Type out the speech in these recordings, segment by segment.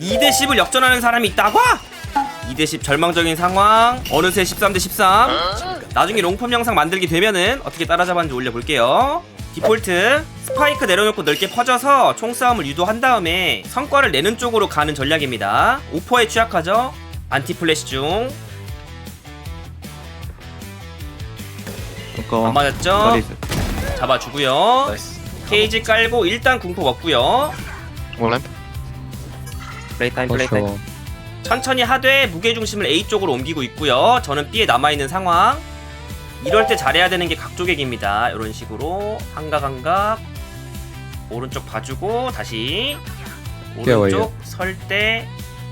2대 10을 역전하는 사람이 있다고? 2대 10 절망적인 상황. 어느새 13대 13 나중에 롱폼 영상 만들게 되면은 어떻게 따라잡았는지 올려볼게요. 디폴트 스파이크 내려놓고 넓게 퍼져서 총싸움을 유도한 다음에 성과를 내는 쪽으로 가는 전략입니다. 오퍼에 취약하죠? 안티 플래시 중. 안 맞았죠? 잡아주고요. 나이스. 케이지 깔고 일단 궁포 먹고요. 원래 플레이 타임 플레이 타임 그렇죠. 천천히 하되 무게중심을 A 쪽으로 옮기고 있고요. 저는 B에 남아있는 상황. 이럴 때 잘해야 되는 게 각조객입니다. 이런 식으로 한각한각 오른쪽 봐주고 다시 오른쪽 설대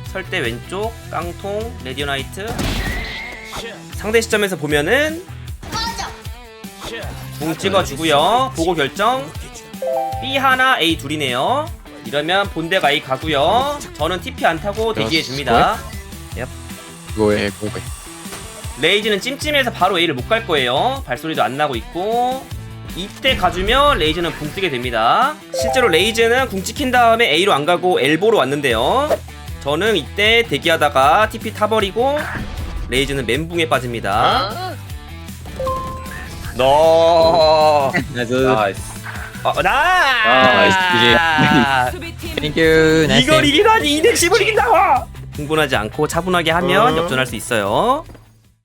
설대 왼쪽 깡통 레디오나이트 상대 시점에서 보면은 궁 찍어주고요. 보고 결정 B 하나 A 둘이네요. 이러면 본대가 A 가고요. 저는 TP 안 타고 대기해 줍니다. 그거에 그거에 레이즈는 찜찜해서 바로 A를 못 갈 거예요. 발소리도 안 나고 있고. 이때 가주면 레이즈는 붕 뜨게 됩니다. 실제로 레이즈는 궁 찍힌 다음에 A로 안 가고 엘보로 왔는데요. 저는 이때 대기하다가 TP 타버리고 레이즈는 멘붕에 빠집니다. 너 나이스 나이스. 어, 나! 나이스, 땡큐. 나이스. 이걸 이기다니 210을 이긴다고! 흥분하지 않고 차분하게 하면 역전할 수 있어요.